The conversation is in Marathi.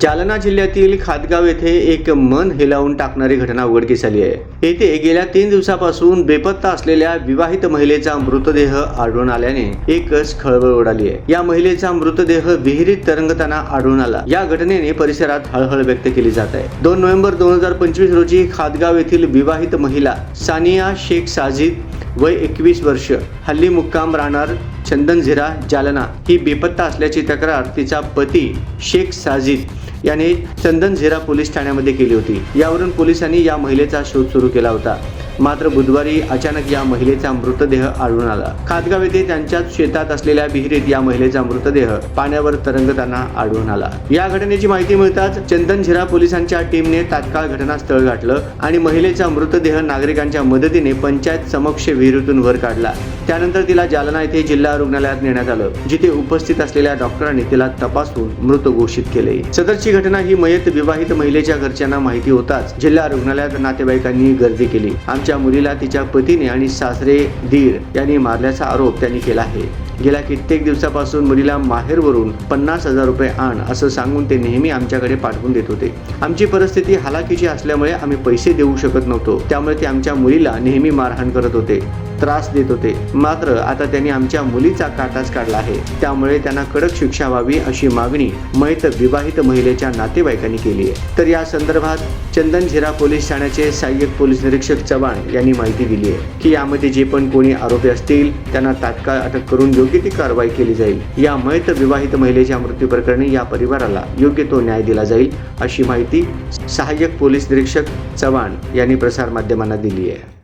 जालना जिल्ह्यातील खातगाव येथे एक मन हेलावून टाकणारी घटना उघडकीस आली आहे. येथे गेल्या तीन दिवसापासून बेपत्ता असलेल्या विवाहित महिलेचा मृतदेह आढळून आल्याने एकच खळबळ उडाली आहे. या महिलेचा मृतदेह विहिरीत तरंगताना आढळून आला. या घटनेने परिसरात हळहळ व्यक्त केली जात आहे. दोन नोव्हेंबर दोन हजार पंचवीस रोजी खातगाव येथील विवाहित महिला सानिया शेख साजिद वय एकवीस वर्ष हल्ली मुक्काम राहणार चंदन झिरा जालना ही बेपत्ता असल्याची तक्रार तिचा पती शेख साजिद याने चंदन झेरा पोलीस ठाण्यामध्ये केली होती. यावरून पोलिसांनी या महिलेचा शोध सुरू केला होता. मात्र बुधवारी अचानक या महिलेचा मृतदेह आढळून आला. खातगाव येथे त्यांच्याच शेतात असलेल्या विहिरीत या महिलेचा मृतदेह पाण्यावर तरंगताना आढळून आला. या घटनेची माहिती मिळताच चंदन झिरा पोलिसांच्या टीमने तात्काळ घटनास्थळ गाठलं आणि महिलेचा मृतदेह नागरिकांच्या मदतीने पंचायत समक्ष विहिरीतून वर काढला. त्यानंतर तिला जालना येथे जिल्हा रुग्णालयात नेण्यात आलं जिथे उपस्थित असलेल्या डॉक्टरांनी तिला तपासून मृत घोषित केले. सदरची घटना ही मयत विवाहित महिलेच्या घरच्यांना माहिती होताच जिल्हा रुग्णालयात नातेवाईकांनी गर्दी केली. तिच्या मुलीला तिच्या पतीने आणि सासरे दीर यांनी मारल्याचा आरोप त्यांनी केला आहे. गेल्या कित्येक दिवसापासून मुलीला माहेरवरून पन्नास हजार रुपये आण असं सांगून ते नेहमी आमच्याकडे पाठवून देत होते. आमची परिस्थिती हालाकीची असल्यामुळे आम्ही पैसे देऊ शकत नव्हतो. त्यामुळे ते आमच्या मुलीला नेहमी मारहाण करत होते. त्रास देत होते. मात्र आता त्यांनी आमच्या मुलीचा काटाच काढला आहे. त्यामुळे त्यांना कडक शिक्षा व्हावी अशी मागणी मैत विवाहित महिलेच्या नातेवाईकांनी केली आहे. तर या संदर्भात चंदन झिरा पोलीस ठाण्याचे सहाय्यक पोलीस निरीक्षक चव्हाण यांनी माहिती दिली आहे की यामध्ये जे पण कोणी आरोपी असतील त्यांना तात्काळ अटक करून योग्य ती कारवाई केली जाईल. या मयत विवाहित महिलेच्या मृत्यू प्रकरणी या परिवाराला योग्य तो न्याय दिला जाईल अशी माहिती सहाय्यक पोलीस निरीक्षक चव्हाण यांनी प्रसारमाध्यमांना दिली आहे.